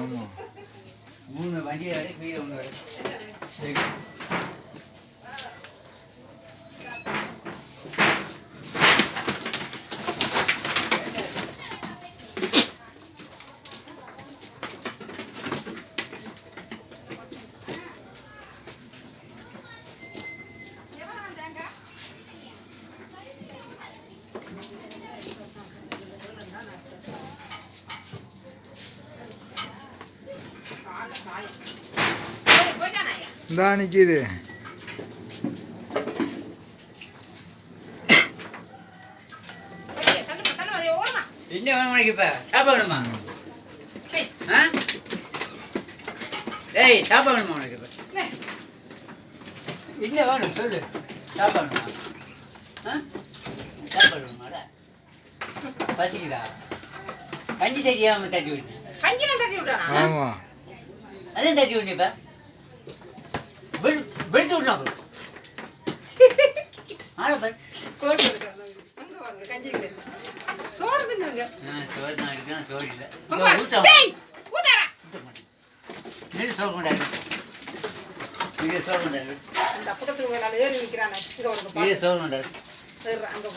ஆமாம் மூணு வண்டியை விட வீடு ஒன்று இந்தா நிற்கிது என்ன வேணும் உனக்கு இப்போ? சாப்பிடணுமா ஆ? ஏய் சாப்பிடணுமா உனக்கு இப்போ? என்ன வேணும் சொல்லு. சாப்பிடணுமா ஆ? சாப்பிடணுமாடா பசிக்குதா? கஞ்சி சரியாமல் தட்டி விட்டு ஆமாம் அதான் தட்டி விட்டு இப்போ வெளுத்து விடணும் ஆளை பாரு. சோறு தின்னுங்க சோறு தான் சோறு இல்லை. ஊற்ற. நெல் சோறு கொண்டாரு இது சோறு கொண்டாரு அந்த புட்டத்துக்கு மேல ஏறி நிக்கிறானே. இங்க சோறு கொண்டாரு அங்க